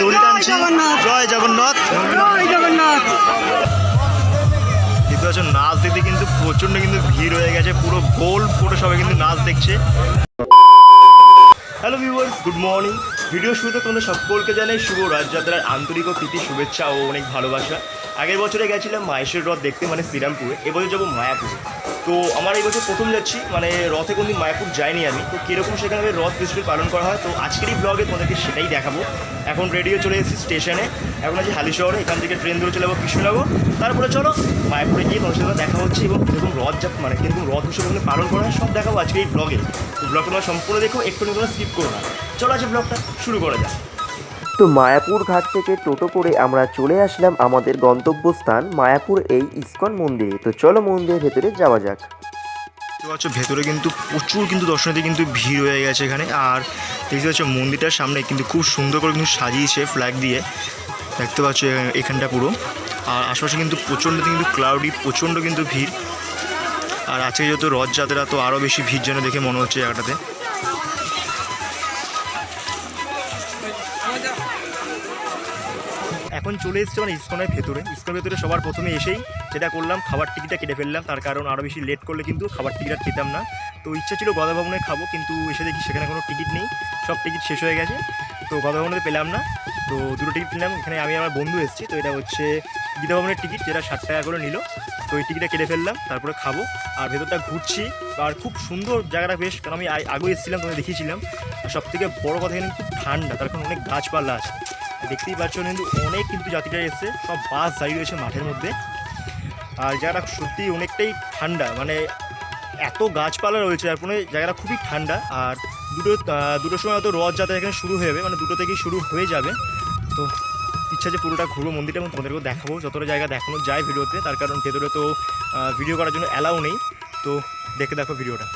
দড়ি টানছি জয় জগন্নাথ। দেখতে পাচ্ছ নাচ দেখতে কিন্তু প্রচণ্ড কিন্তু ভিড় হয়ে গেছে। পুরো গোল পুরো সবাই কিন্তু নাচ দেখছে। Hello viewers good morning video শুরুতে তোমাদের সকলকে জানাই শুভ রাজযাত্রার আন্তরিক ও প্রীতি শুভেচ্ছা ও অনেক ভালোবাসা। আগের বছরে গেছিলাম মাহেশের রথ দেখতে মানে শ্রীরামপুরে। এবছর যাব মায়াপুরে। তো আমার এই বছর প্রথম যাচ্ছি মানে রথে কোনদিন মায়াপুর যাইনি আমি। তো কীরকম সেখানে রথ ফেস্টিভ্যাল পালন করা হয়, তো আজকের এই ব্লগে তোমাদেরকে সেটাই দেখাবো। এখন রেডিও চলে এসেছি স্টেশনে এখন আছি হালি শহরে এখান থেকে ট্রেন ধরে চলে যাব কৃষ্ণনগর। তারপরে চলো মায়াপুরে গিয়ে তোমার সাথে দেখা হচ্ছে এবং কীরকম রথ যা মানে কীরকম রথ উৎসব পালন করা হয়, সব দেখাবো আজকে এই ব্লগে তো ব্লগটা তোমরা সম্পূর্ণ দেখো, একটু তোমরা স্কিপ করো না। চলো আজকে ব্লগটা শুরু করা যাক। তো মায়াপুর ঘাট থেকে টোটো করে আমরা চলে আসলাম আমাদের গন্তব্যস্থান মায়াপুর এই ইস্কন মন্দিরে। তো চলো মন্দিরের ভেতরে যাওয়া যাক। পাচ্ছ, ভেতরে কিন্তু প্রচুর কিন্তু দর্শনার্থী কিন্তু ভিড় হয়ে গেছে এখানে। আর দেখতে পাচ্ছ, মন্দিরটার সামনে কিন্তু খুব সুন্দর করে কিন্তু সাজিয়েছে ফ্ল্যাগ দিয়ে। দেখতে পাচ্ছ এখানটা পুরো। আর আশেপাশে কিন্তু প্রচণ্ড কিন্তু ক্লাউডি প্রচণ্ড কিন্তু ভিড়। আর আজকে যেহেতু রথযাত্রা, তো আরও বেশি ভিড় যেন দেখে মনে হচ্ছে জায়গাটাতে। এখন চলে এসছে মানে ইস্কনের ভেতরে। ইস্কনের ভেতরে সবার প্রথমে এসেই যেটা করলাম, খাবার টিকিটটা কেটে ফেললাম। তার কারণ আরও বেশি লেট করলে কিন্তু খাবার টিকিট খেতাম না। তো ইচ্ছা ছিল গদা ভবনে খাব, কিন্তু এসে দেখি সেখানে কোনো টিকিট নেই। সব টিকিট শেষ হয়ে গেছে। তো গদা ভবনে পেলাম না। তো দুটো টিকিট নিলাম এখানে আমি আমার বন্ধু এসেছি, তো এটা হচ্ছে গীতা ভবনের টিকিট যেটা ষাট টাকা করে নিল। তো ওই টিকিটটা কেটে ফেললাম, তারপরে খাব, আর ভেতরটা ঘুরছি। আর খুব সুন্দর জায়গাটা বেশ, কারণ আমি আ- আগেও এসেছিলাম তোমাকে দেখিয়েছিলাম। আর সব থেকে বড় কথা এখানে খুব ঠান্ডা, তার কারণ অনেক গাছপালা আছে। দেখতেই পাচ্ছ কিন্তু অনেক কিন্তু যাত্রীরা এসছে, সব বাস দাঁড়িয়ে রয়েছে মাঠের মধ্যে। আর জায়গাটা সত্যি অনেকটাই ঠান্ডা মানে এত গাছপালা রয়েছে যার ফলে জায়গাটা খুবই ঠান্ডা। আর দুটো দুটোর সময় হয়তো রথ যাত্রা এখানে শুরু হয়ে যাবে মানে দুটো থেকেই শুরু হয়ে যাবে। তো ইচ্ছা যে পুরোটা ঘুরবো মন্দিরটা এবং তোমাদেরকেও দেখাবো। যতটা জায়গা দেখানো যায় ভিডিওতে, তার কারণ ভেতরে তো ভিডিও করার জন্য অ্যালাউ নেই। তো দেখে দেখো ভিডিওটা।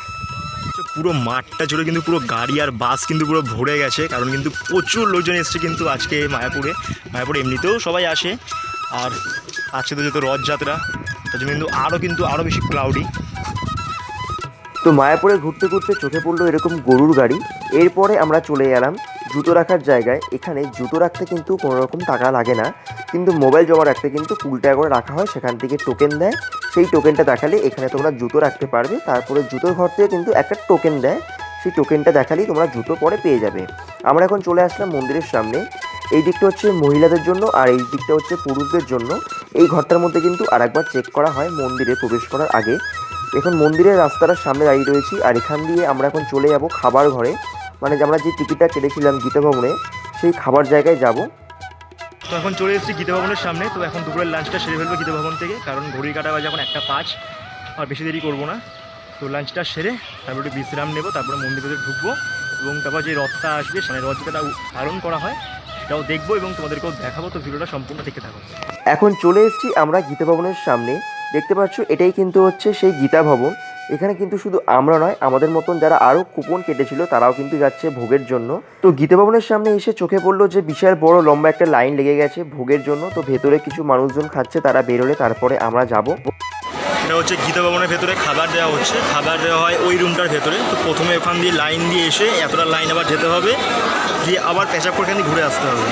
তো পুরো মাঠটা জুড়ে কিন্তু পুরো গাড়ি আর বাস কিন্তু পুরো ভরে গেছে, কারণ কিন্তু প্রচুর লোকজন এসছে কিন্তু আজকে মায়াপুরে। মায়াপুরে এমনিতেও সবাই আসে, আর আজকে তো যেহেতু রথযাত্রা, তার জন্য কিন্তু আরও কিন্তু আরও বেশি ক্লাউডি তো মায়াপুরে ঘুরতে ঘুরতে চোখে পড়ল এরকম গরুর গাড়ি। এরপরে আমরা চলে এলাম জুতো রাখার জায়গায় এখানে জুতো রাখতে কিন্তু কোনো রকম টাকা লাগে না। কিন্তু মোবাইল জমা রাখতে কিন্তু কুড়ি টাকা করে রাখা হয়, সেখান থেকে টোকেন দেয়। সেই টোকেনটা দেখালে এখানে তোমরা জুতো রাখতে পারবে। তারপরে জুতোর ঘর থেকে কিন্তু একটা টোকেন দেয়। সেই টোকেনটা দেখালেই তোমরা জুতো পরে পেয়ে যাবে। আমরা এখন চলে আসলাম মন্দিরের সামনে। এই দিকটা হচ্ছে মহিলাদের জন্য আর এই দিকটা হচ্ছে পুরুষদের জন্য। এই ঘরটার মধ্যে কিন্তু আরেকবার চেক করা হয় মন্দিরে প্রবেশ করার আগে। এখন মন্দিরের রাস্তাটার সামনে দাঁড়িয়ে রয়েছি। আর এখান দিয়ে আমরা এখন চলে যাব খাবার ঘরে। মানে আমরা যে টিকিটটা কেটেছিলাম গীতা ভবনে সেই খাবার জায়গায় যাব। তো এখন চলে এসেছি গীতা ভবনের সামনে। তো এখন দুপুরের লাঞ্চটা সেরে ফেলব গীতা ভবন থেকে কারণ ঘড়ির কাটা বাজে এখন একটা পাঁচ আর বেশি দেরি করব না। তো লাঞ্চটা সেরে তারপরে একটু বিশ্রাম নেব তারপরে মন্দির ভেতরে ঢুকবো এবং তারপর যে রথটা আসবে মানে রথ যেটা পালন করা হয় সেটাও দেখব এবং তোমাদেরকেও দেখাবো। তো ভিডিওটা সম্পূর্ণ দেখতে থাকো। এখন চলে এসেছি আমরা গীতা ভবনের সামনে। দেখতে পাচ্ছ এটাই কিন্তু হচ্ছে সেই গীতা ভবন এখানে কিন্তু শুধু আমরা নয়, আমাদের মতন যারা আরও কুপন কেটেছিল, তারাও কিন্তু যাচ্ছে ভোগের জন্য। তো গীতা ভবনের সামনে এসে চোখে পড়ল যে বিশাল বড় লম্বা একটা লাইন লেগে গেছে ভোগের জন্য। তো ভেতরে কিছু মানুষজন খাচ্ছে, তারা বেরোলে তারপরে আমরা যাব। এটা হচ্ছে গীতা ভবনের ভেতরে খাবার দেওয়া হচ্ছে। খাবার দেওয়া হয় ওই রুমটার ভেতরে। তো প্রথমে ওখান দিয়ে লাইন দিয়ে এসে এতটা লাইন আবার যেতে হবে গিয়ে আবার পেঁচাপ করে এখান দিয়ে ঘুরে আসতে হবে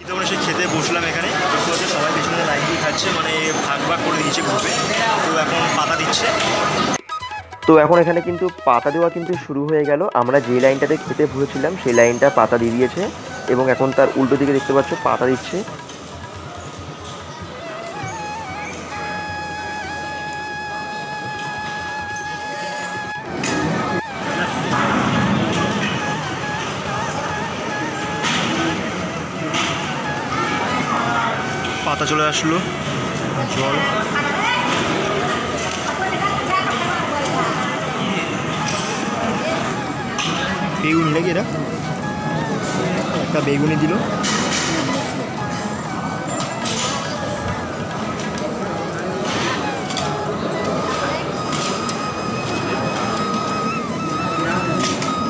গীতা ভবনে সেই খেতে বসলাম এখানে দেখতে পাচ্ছি সবাই পেছনে লাইন দিয়ে খাচ্ছে মানে ভাগ ভাগ করে দিয়েছে গ্রুপে তো এখন পাতা দিচ্ছে। তো এখন এখানে কিন্তু পাতা দেওয়া কিন্তু শুরু হয়ে গেল। আমরা যে লাইনটাতে খেতে ভরেছিলাম সেই লাইনটা পাতা দিয়ে দিয়েছে এবং এখন তার উল্টো দিকে দেখতে পাচ্ছ পাতা দিচ্ছে। পাতা চলে আসলো। জল। বেগুন নাকি এরা একটা বেগুনি দিল।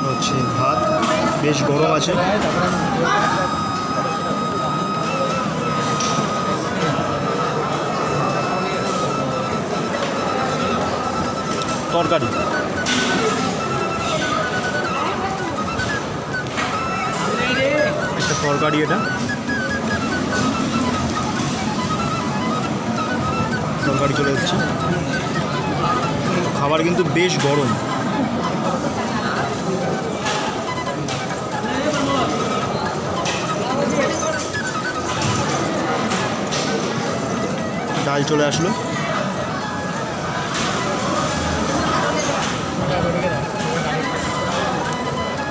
হচ্ছে ভাত বেশ গরম আছে। তরকারি। তরকারি এটা তরকারি চলে এসেছে। খাবার কিন্তু বেশ গরম। ডাল চলে আসলো।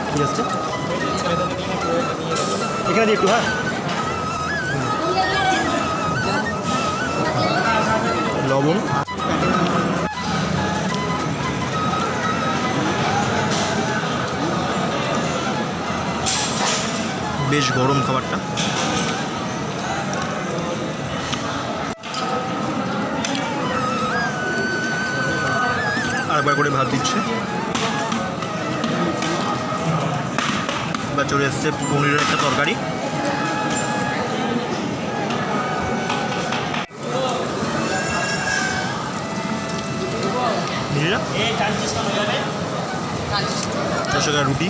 ঠিক আছে? এখানে দিয়ে একটু হ্যাঁ। লবণ। বেশ গরম খাবারটা। আরেকবার করে ভাত দিচ্ছে। চলে এসছে পনিরের একটা তরকারি। রুটি।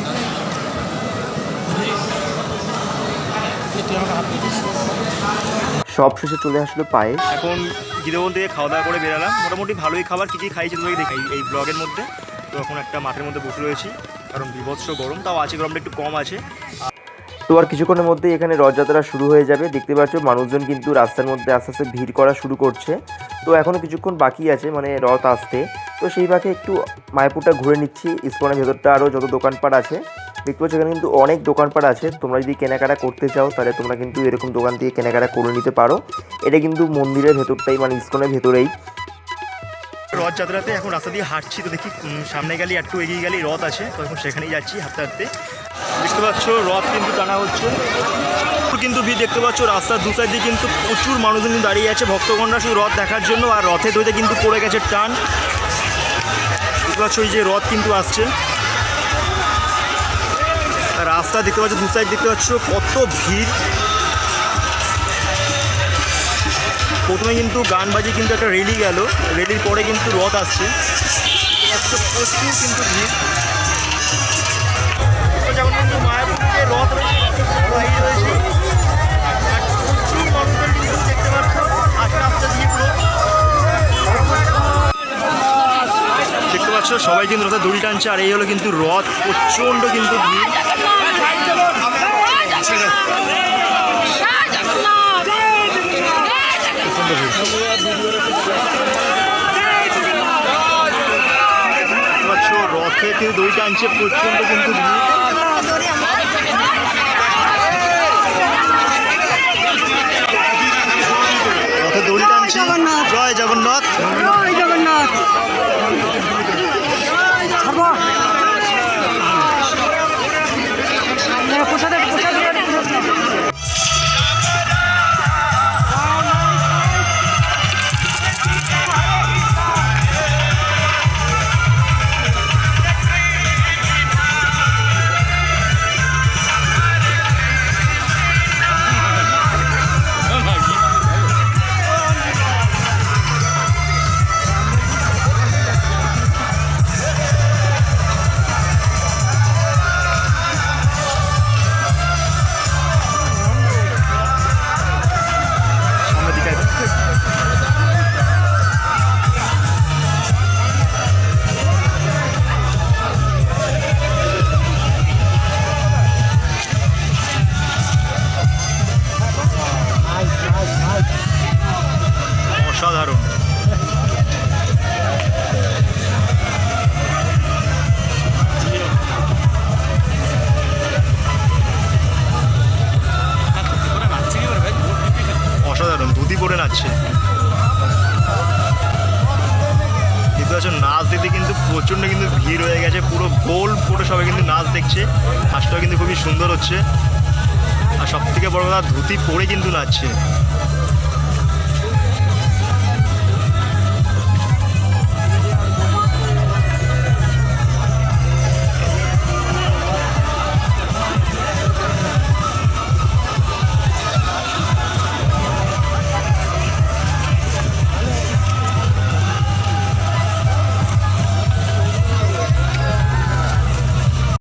সব শেষে চলে আসলো পায়েস। এখন গিরবন থেকে খাওয়া দাওয়া করে বেরালাম। মোটামুটি ভালোই খাবার। কী কী খাইছি তোমাকে দেখাই এই ব্লগের মধ্যে। তো এখন একটা মাঠের মধ্যে বসে রয়েছি, কারণ বিভৎস গরম, তাও আছে গরমটা একটু কম আছে। তো আর কিছুক্ষণের মধ্যেই এখানে রথযাত্রা শুরু হয়ে যাবে। দেখতে পাচ্ছ মানুষজন কিন্তু রাস্তার মধ্যে আস্তে আস্তে ভিড় করা শুরু করছে। তো এখনও কিছুক্ষণ বাকি আছে মানে রথ আসতে। তো সেই ফাঁকে একটু মায়াপুরটা ঘুরে নিচ্ছি, ইস্কনের ভেতরটা আরও যত দোকানপাট আছে। দেখতে পাচ্ছ এখানে কিন্তু অনেক দোকানপাট আছে। তোমরা যদি কেনাকাটা করতে চাও, তাহলে তোমরা কিন্তু এরকম দোকান থেকে কেনাকাটা করে নিতে পারো। এটা কিন্তু মন্দিরের ভেতরটাই মানে ইস্কনের ভেতরেই। রথযাত্রাতে এখন রাস্তা দিয়ে হাঁটছি তো দেখি সামনে গেলে একটু এগিয়ে গেলেই রথ আছে। তো এখন সেখানেই যাচ্ছি হাঁটতে হাঁটতে। দেখতে পাচ্ছ, রথ কিন্তু টানা হচ্ছে। কিন্তু ভিড় দেখতে পাচ্ছ, রাস্তার দু সাইড দিয়ে কিন্তু প্রচুর মানুষজন কিন্তু দাঁড়িয়ে আছে। ভক্তগণরা শুধু রথ দেখার জন্য, আর রথে দইতে কিন্তু পড়ে গেছে টান। দেখতে পাচ্ছ ওই যে রথ কিন্তু আসছে। আর রাস্তা দেখতে পাচ্ছ, দু সাইড দেখতে পাচ্ছ, কত ভিড়। প্রথমে কিন্তু গান বাজে কিন্তু একটা রেলি গেল। রেলির পরে কিন্তু রথ আসছে। প্রচুর কিন্তু ভিড়। দেখতে পাচ্ছ, সবাই কিন্তু রথের দড়ি টানছে, আর এই হলো কিন্তু রথ। প্রচণ্ড কিন্তু ভিড় প্রচণ্ড ভিড় দেখতে পাচ্ছ রথে কিন্তু দড়ি টানছে প্রচণ্ড কিন্তু নাচছে কিন্তু আছে নাচ দেখতে কিন্তু প্রচণ্ড কিন্তু ভিড় হয়ে গেছে, পুরো গোল পুরো সবাই কিন্তু নাচ দেখছে। নাচটাও কিন্তু খুবই সুন্দর হচ্ছে। আর সব থেকে বড় কথা, ধুতি পরে কিন্তু নাচছে।